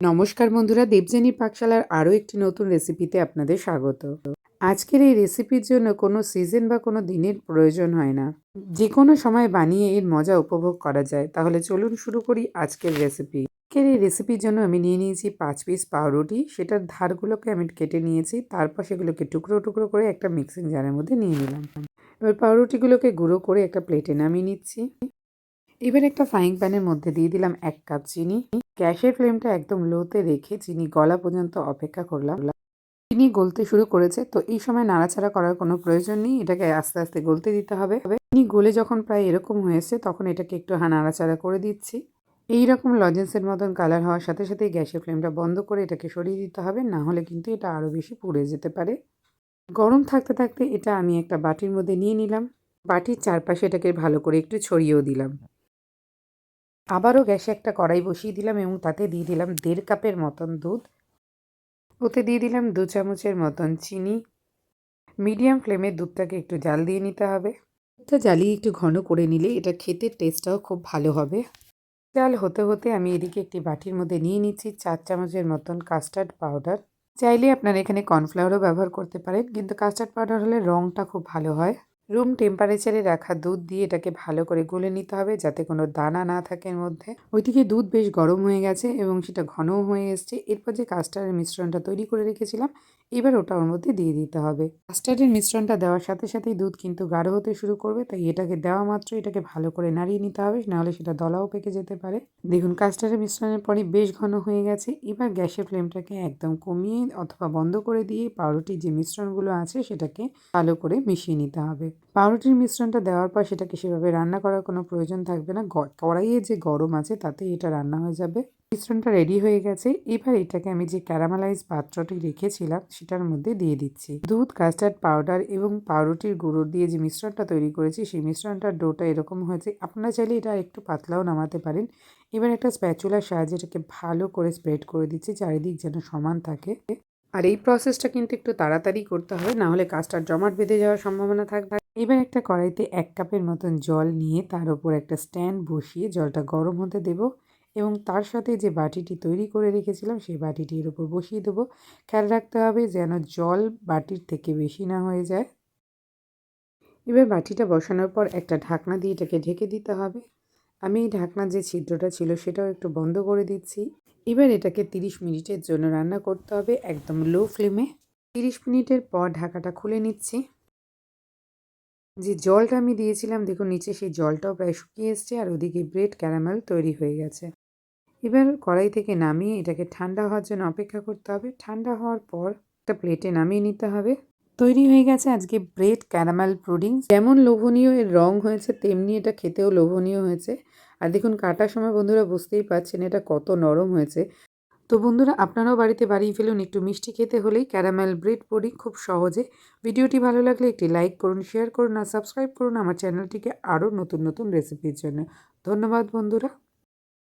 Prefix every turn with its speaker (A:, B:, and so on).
A: নমস্কার বন্ধুরা দেবযানী পাকশালার আরও একটি নতুন রেসিপিতে আপনাদের স্বাগত। আজকের এই রেসিপির জন্য কোনো সিজন বা কোনো দিনের প্রয়োজন হয় না। যে কোনো সময় বানিয়ে এর মজা উপভোগ করা যায়। তাহলে চলুন শুরু করি আজকের রেসিপি। আজকের এই রেসিপির জন্য আমি নিয়ে নিয়েছি পাঁচ পিস পাউরুটি। সেটার ধারগুলোকে আমি কেটে নিয়েছি। তারপর সেগুলোকে টুকরো টুকরো করে একটা মিক্সিং জারের মধ্যে নিয়ে নিলাম। এবার পাউরুটিগুলোকে গুঁড়ো করে একটা প্লেটে নামিয়ে নিচ্ছি। এবার একটা ফ্রাইং প্যানের মধ্যে দিয়ে দিলাম এক কাপ চিনি। গ্যাসের ফ্লেমটা একদম লোতে রেখে চিনি গলা পর্যন্ত অপেক্ষা করলাম। চিনি গলতে শুরু করেছে, তো এই সময় নাড়াচাড়া করার কোনো প্রয়োজন নেই। এটাকে আস্তে আস্তে গলতে দিতে হবে। চিনি গলে যখন প্রায় এরকম হয়েছে, তখন এটাকে একটু নাড়াচাড়া করে দিচ্ছি। এই রকম লজেন্সের মতন কালার হওয়ার সাথে সাথে গ্যাসের ফ্লেমটা বন্ধ করে এটাকে সরিয়ে দিতে হবে। না হলে কিন্তু এটা আরও বেশি পুড়ে যেতে পারে। গরম থাকতে থাকতে এটা আমি একটা বাটির মধ্যে নিয়ে নিলাম। বাটির চারপাশে এটাকে ভালো করে একটু ছড়িয়েও দিলাম। আবারও গ্যাসে একটা কড়াই বসিয়ে দিলাম এবং তাতে দিয়ে দিলাম দেড় কাপের মতন দুধ। ওতে দিয়ে দিলাম দু চামচের মতন চিনি। মিডিয়াম ফ্লেমে দুধটাকে একটু জাল দিয়ে নিতে হবে। দুধটা জ্বালিয়ে একটু ঘন করে নিলে এটা খেতে টেস্টটাও খুব ভালো হবে। জাল হতে হতে আমি এদিকে একটি বাটির মধ্যে নিয়ে নিচ্ছি চার চামচের মতন কাস্টার্ড পাউডার। চাইলে আপনারা এখানে কর্নফ্লাওয়ারও ব্যবহার করতে পারেন, কিন্তু কাস্টার্ড পাউডার হলে রঙটা খুব ভালো হয়। রুম টেম্পারেচারে রাখা দুধ দিয়ে এটাকে ভালো করে গুলে নিতে হবে যাতে কোনো দানা না থাকে এর মধ্যে। ওইদিকে দুধ বেশ গরম হয়ে গেছে এবং সেটা ঘনও হয়ে এসছে। এরপর যে কাস্টার্ডের মিশ্রণটা তৈরি করে রেখেছিলাম, এবার ওটা ওর মধ্যে দিয়ে দিতে হবে। কাস্টার্ডের মিশ্রণটা দেওয়ার সাথে সাথেই দুধ কিন্তু গাঢ় হতে শুরু করবে, তাই এটাকে দেওয়া মাত্র, এটাকে ভালো করে নাড়িয়ে নিতে হবে, নাহলে সেটা দলাও পেকে যেতে পারে। দেখুন কাস্টার্ডের মিশ্রণের পরে বেশ ঘন হয়ে গেছে। এবার গ্যাসের ফ্লেমটাকে একদম কমিয়ে অথবা বন্ধ করে দিয়ে পাউরুটির যে মিশ্রণগুলো আছে সেটাকে ভালো করে মিশিয়ে নিতে হবে। পাউরুটির মিশ্রণটা দেওয়ার পর সেটাকে সেভাবে রান্না করার কোনো প্রয়োজন থাকবে না। কড়াইয়ে যে গরম আছে তাতে এটা রান্না হয়ে যাবে। মিশ্রণটা রেডি হয়ে গেছে। এবার এটাকে আমি যে ক্যারামেলাইজ পাত্রটি রেখেছিলাম সেটার মধ্যে দিয়ে দিচ্ছি। দুধ কাস্টার্ড পাউডার এবং পাউরুটির গুঁড়ো দিয়ে যে মিশ্রণটা তৈরি করেছি সেই মিশ্রণটার ডোটা এরকম হয়েছে। আপনারা চাইলে এটা একটু পাতলাও নামাতে পারেন। এবার একটা স্প্যাচুলার সাহায্যে এটাকে ভালো করে স্প্রেড করে দিচ্ছি, চারিদিক যেন সমান থাকে। আর এই প্রসেসটা কিন্তু একটু তাড়াতাড়ি করতে হবে না হলে কাস্টার্ড জমাট বেঁধে যাওয়ার সম্ভাবনা থাকবে এবার একটা কড়াইতে এক কাপের মতন জল নিয়ে তার উপর একটা স্ট্যান্ড বসিয়ে জলটা গরম হতে দেব এবং তার সাথে যে বাটিটি তৈরি করে রেখেছিলাম সেই বাটিটির উপর বসিয়ে দেবো। খেয়াল রাখতে হবে যেন জল বাটির থেকে বেশি না হয়ে যায়। এবার বাটিটা বসানোর পর একটা ঢাকনা দিয়ে এটাকে ঢেকে দিতে হবে। আমি এই ঢাকনার যে ছিদ্রটা ছিল সেটাও একটু বন্ধ করে দিচ্ছি। এবার এটাকে 30 মিনিটের জন্য রান্না করতে হবে একদম লো ফ্লেমে। 30 মিনিটের পর ঢাকাটা খুলে নিচ্ছি। যে জলটা আমি দিয়েছিলাম, দেখুন নিচে সেই জলটাও প্রায় শুকিয়ে এসছে আর ওদিকে ব্রেড, ক্যারামেল তৈরি হয়ে গেছে। এবার কড়াই থেকে নামিয়ে এটাকে ঠান্ডা হওয়ার জন্য অপেক্ষা করতে হবে। ঠান্ডা হওয়ার পর একটা প্লেটে নামিয়ে নিতে হবে। তৈরি হয়ে গেছে আজকে ব্রেড, ক্যারামেল, পুডিং। যেমন লোভনীয় এর রং হয়েছে, তেমনি এটা খেতেও লোভনীয় হয়েছে। আর দেখুন কাটার সময় বন্ধুরা বুঝতেই পারছেন এটা কত নরম হয়েছে। তো বন্ধুরা, আপনারাও বাড়িতে বাড়িয়ে ফেলুন একটু মিষ্টি খেতে হলেই ক্যারামেল ব্রেড পুডিং খুব সহজে। ভিডিওটি ভালো লাগলে একটি লাইক করুন, শেয়ার করুন আর সাবস্ক্রাইব করুন আমার চ্যানেলটিকে আরও নতুন নতুন রেসিপির জন্য। ধন্যবাদ বন্ধুরা।